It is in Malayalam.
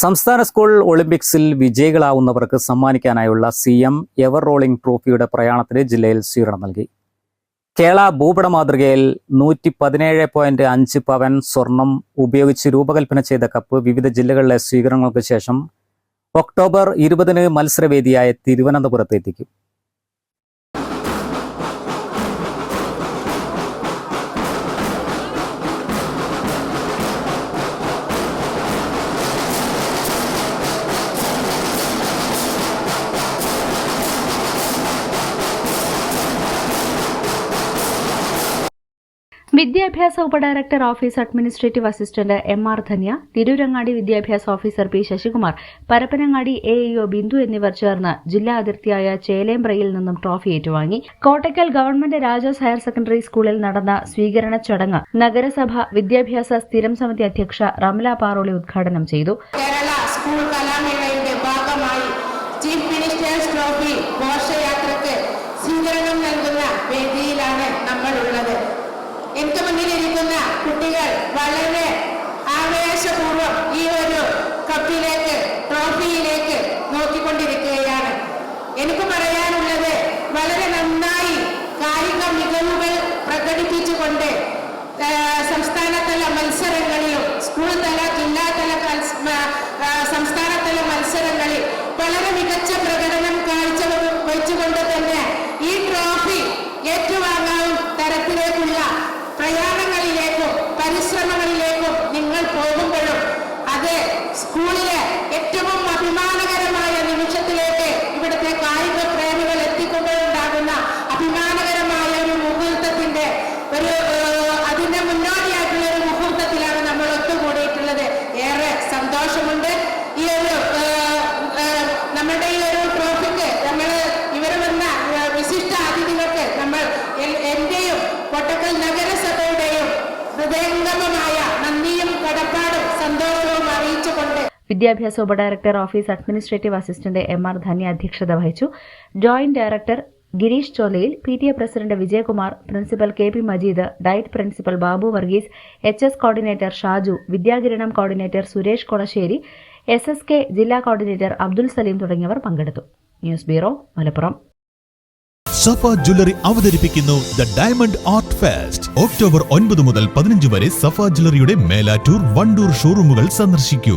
സംസ്ഥാന സ്കൂൾ ഒളിമ്പിക്സിൽ വിജയികളാവുന്നവർക്ക് സമ്മാനിക്കാനായുള്ള സി എം എവർ റോളിംഗ് ട്രോഫിയുടെ പ്രയാണത്തിന് ജില്ലയിൽ സ്വീകരണം നൽകി. കേരള ഭൂപട മാതൃകയിൽ നൂറ്റി പതിനേഴ് പോയിന്റ് അഞ്ച് പവൻ സ്വർണം ഉപയോഗിച്ച് രൂപകൽപ്പന ചെയ്ത കപ്പ് വിവിധ ജില്ലകളിലെ സ്വീകരണങ്ങൾക്ക് ശേഷം ഒക്ടോബർ ഇരുപതിന് മത്സരവേദിയായ തിരുവനന്തപുരത്ത് എത്തിക്കും. വിദ്യാഭ്യാസ ഉപഡയറക്ടർ office administrative assistant M R Dhanya Tirurangadi വിദ്യാഭ്യാസ officer P Sasikumar Parappanangadi A E O Bindu എന്നിവർ ചേർന്ന് ജില്ലാ അതിർത്തിയായ ചേലേമ്പ്രയിൽ നിന്നും ട്രോഫി ഏറ്റുവാങ്ങി. Kottakkal government Rajas higher secondary സ്കൂളിൽ നടന്ന സ്വീകരണ ചടങ്ങ് നഗരസഭ വിദ്യാഭ്യാസ സ്ഥിരം സമിതി അധ്യക്ഷ റംല പാറോളി ഉദ്ഘാടനം ചെയ്തു. കേരള സ്കൂൾ കലാമേളയുടെ ഭാഗമായി ചീഫ് മിനിസ്റ്റേഴ്സ് ട്രോഫി ഘോഷയാത്രക്ക് സ്വീകരണം നൽകുന്ന വേദിയിലാണ് എനിക്ക് മുന്നിലിരിക്കുന്ന കുട്ടികൾ വളരെ ആവേശപൂർവം ഈ ഒരു കപ്പിലേക്ക് ട്രോഫിയിലേക്ക് നോക്കിക്കൊണ്ടിരിക്കുകയാണ്. എനിക്ക് പറയാനുള്ളത് വളരെ നന്നായി കായിക മികവുകൾ പ്രകടിപ്പിച്ചുകൊണ്ട് സംസ്ഥാനതല മത്സരങ്ങളിലും സ്കൂൾ തല ജില്ലാതല സംസ്ഥാനതല മത്സരങ്ങളിൽ വളരെ മികച്ച പ്രകടനം കാഴ്ച പോകുമ്പോഴും അത് സ്കൂളിലെ ഏറ്റവും അഭിമാനകരമായ നിമിഷത്തിലേക്ക് വിദ്യാഭ്യാസ ഉപഡയറക്ടർ office administrative assistant M R Dhanya അധ്യക്ഷത വഹിച്ചു. Joint director Girish Cholayil P T A president Vijayakumar principal K P Majeed DIET principal Babu Varghese H S coordinator Shaju Vidyakiranam coordinator Suresh Kolasseri S S K ജില്ലാ കോർഡിനേറ്റർ അബ്ദുൽ സലീം തുടങ്ങിയവർ പങ്കെടുത്തു. News bureau Malappuram. Safa jewellery അവതരിപ്പിക്കുന്നു the diamond art fest. October ഒൻപത് മുതൽ പതിനഞ്ച് വരെ സഫ ജ്വല്ലറിയുടെ മേലാറ്റൂർ വണ്ടൂർ ഷോറൂമുകൾ സന്ദർശിക്കൂ.